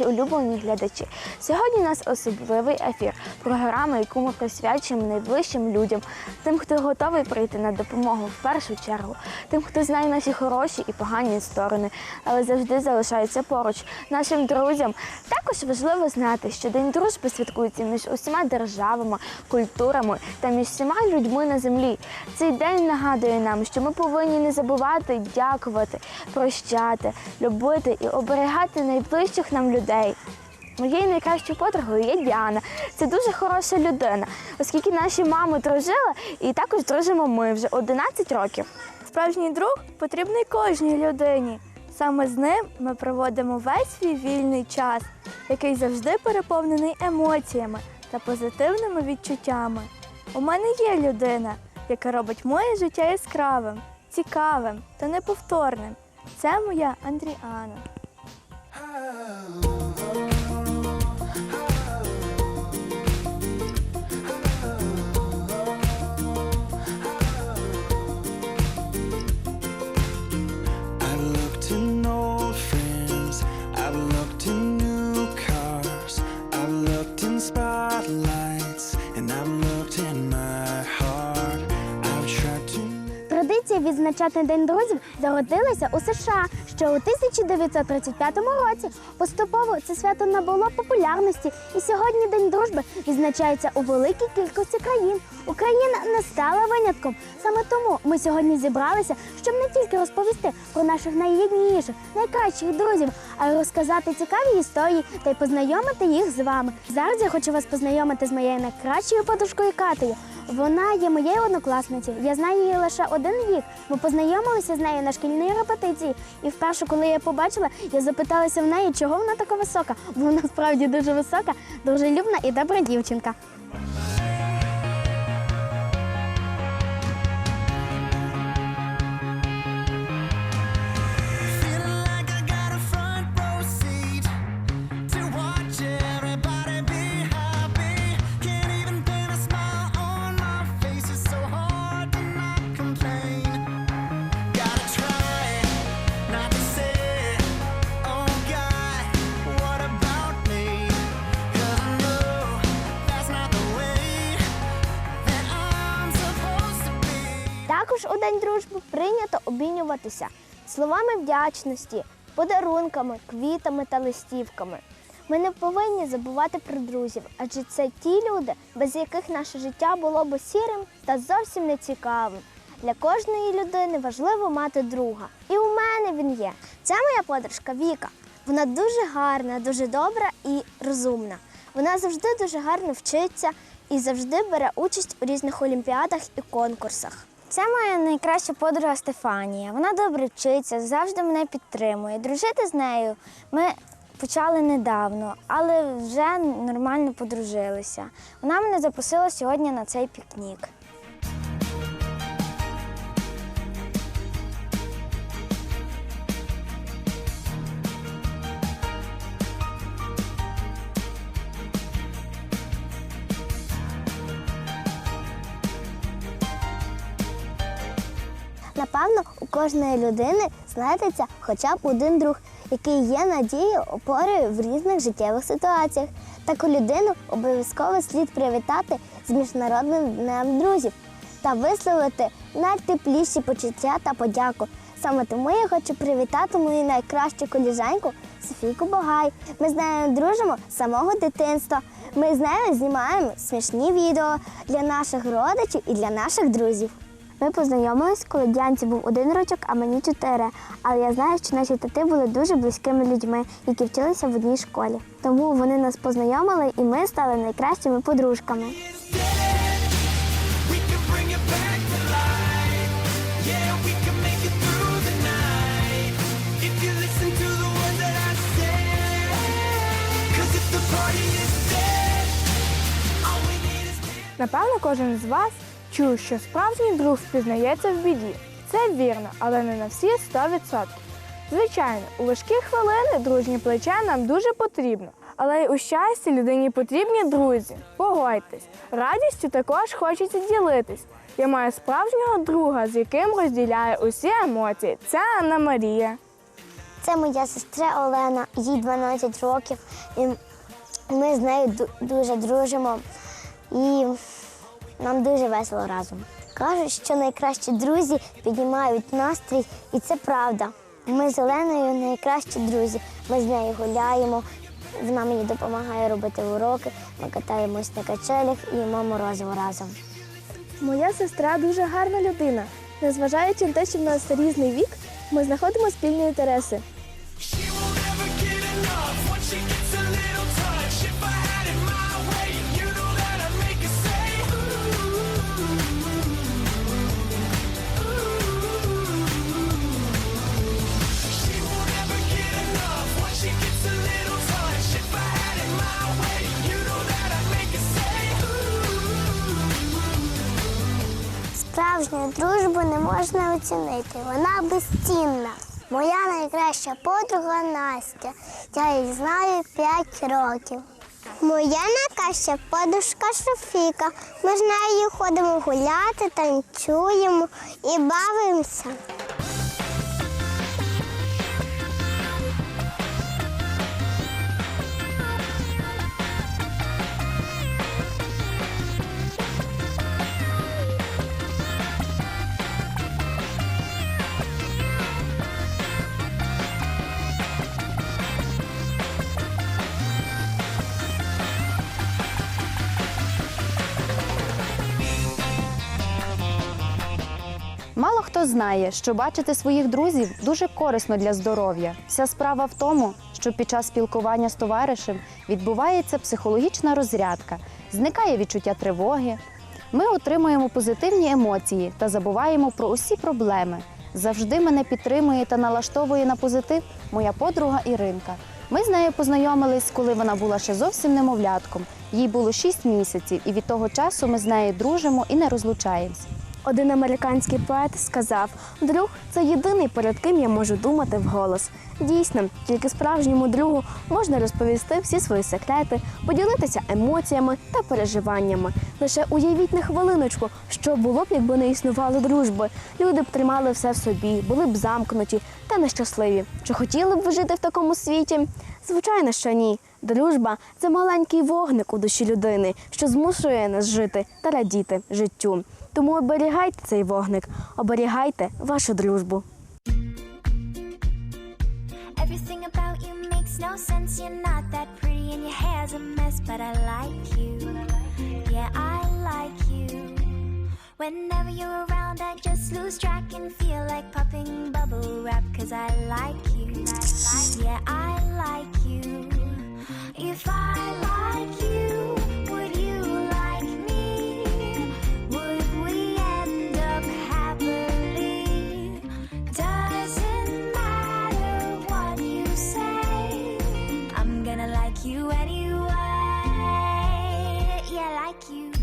наші улюблені глядачі. Сьогодні у нас особливий ефір, програма, яку ми присвячуємо найближчим людям, тим, хто готовий прийти на допомогу в першу чергу, тим, хто знає наші хороші і погані сторони, але завжди залишається поруч. Нашим друзям також важливо знати, що День дружби святкується між усіма державами, культурами та між всіма людьми на землі. Цей день нагадує нам, що ми повинні не забувати дякувати, прощати, любити і оберігати найближчих нам людей. Моєю найкращою подругою є Діана. Це дуже хороша людина, оскільки наші мами дружили, і також дружимо ми вже 11 років. Справжній друг потрібний кожній людині. Саме з ним ми проводимо весь свій вільний час, який завжди переповнений емоціями та позитивними відчуттями. У мене є людина, яка робить моє життя яскравим, цікавим та неповторним. Це моя Андріана. Традиція День друзів зародилася у США ще у 1935 році. Поступово це свято набуло популярності, і сьогодні День дружби відзначається у великій кількості країн. Україна не стала винятком. Саме тому ми сьогодні зібралися, щоб не тільки розповісти про наших найрідніших, найкращих друзів, а й розказати цікаві історії та й познайомити їх з вами. Зараз я хочу вас познайомити з моєю найкращою подружкою Катею. Вона є моєю однокласницею. Я знаю її лише один рік. Ми познайомилися з нею на шкільній репетиції. І вперше, коли я побачила, я запиталася в неї, чого вона така висока. Бо вона справді дуже висока, дружелюбна і добра дівчинка. День дружби прийнято обмінюватися словами вдячності, подарунками, квітами та листівками. Ми не повинні забувати про друзів, адже це ті люди, без яких наше життя було б сірим та зовсім не цікавим. Для кожної людини важливо мати друга. І у мене він є. Це моя подружка Віка. Вона дуже гарна, дуже добра і розумна. Вона завжди дуже гарно вчиться і завжди бере участь у різних олімпіадах і конкурсах. Це моя найкраща подруга Стефанія. Вона добре вчиться, завжди мене підтримує. Дружити з нею ми почали недавно, але вже нормально подружилися. Вона мене запросила сьогодні на цей пікнік. Напевно, у кожної людини знайдеться хоча б один друг, який є надією, опорою в різних життєвих ситуаціях. Таку людину обов'язково слід привітати з міжнародним днем друзів та висловити найтепліші почуття та подяку. Саме тому я хочу привітати мою найкращу коліжаньку Софійку Богай. Ми з нею дружимо з самого дитинства. Ми з нею знімаємо смішні відео для наших родичів і для наших друзів. Ми познайомились, коли Діанці був один рочок, а мені чотири. Але я знаю, що наші тати були дуже близькими людьми, які вчилися в одній школі. Тому вони нас познайомили, і ми стали найкращими подружками. Напевно, кожен з вас чув, що справжній друг впізнається в біді. Це вірно, але не на всі 100%. Звичайно, у важкі хвилини дружні плече нам дуже потрібно. Але й у щасті людині потрібні друзі. Погодьтесь, радістю також хочеться ділитись. Я маю справжнього друга, з яким розділяю усі емоції. Це Анна Марія. Це моя сестра Олена, їй 12 років. І ми з нею дуже дружимо і нам дуже весело разом. Кажуть, що найкращі друзі піднімають настрій, і це правда. Ми з Оленою найкращі друзі. Ми з нею гуляємо. Вона мені допомагає робити уроки. Ми катаємось на качелях і їмо морозиво разом. Моя сестра дуже гарна людина. Незважаючи на те, що в нас різний вік, ми знаходимо спільні інтереси. Справжню дружбу не можна оцінити. Вона безцінна. Моя найкраща подруга Настя. Я її знаю 5 років. Моя найкраща подружка Софіка. Ми з нею ходимо гуляти, танцюємо і бавимося. Мало хто знає, що бачити своїх друзів дуже корисно для здоров'я. Вся справа в тому, що під час спілкування з товаришем відбувається психологічна розрядка, зникає відчуття тривоги. Ми отримуємо позитивні емоції та забуваємо про усі проблеми. Завжди мене підтримує та налаштовує на позитив моя подруга Іринка. Ми з нею познайомились, коли вона була ще зовсім немовлятком. Їй було 6 місяців, і від того часу ми з нею дружимо і не розлучаємось. Один американський поет сказав: друг це єдиний, перед ким я можу думати вголос. Дійсно, тільки справжньому другу можна розповісти всі свої секрети, поділитися емоціями та переживаннями. Лише уявіть на хвилиночку, що було б, якби не існувало дружби. Люди б тримали все в собі, були б замкнуті та нещасливі. Чи хотіли б ви жити в такому світі? Звичайно, що ні. Дружба це маленький вогник у душі людини, що змушує нас жити та радіти життю. Тому оберігайте цей вогник, оберігайте вашу дружбу. Everything about you makes no sense. You're not that pretty and your hair's a mess, but I like you. Yeah, I like you. Whenever you're around, I just lose track and feel like popping bubble wrap. Cause I like you. Yeah, I like you. If I like like you anyway. Yeah, like you.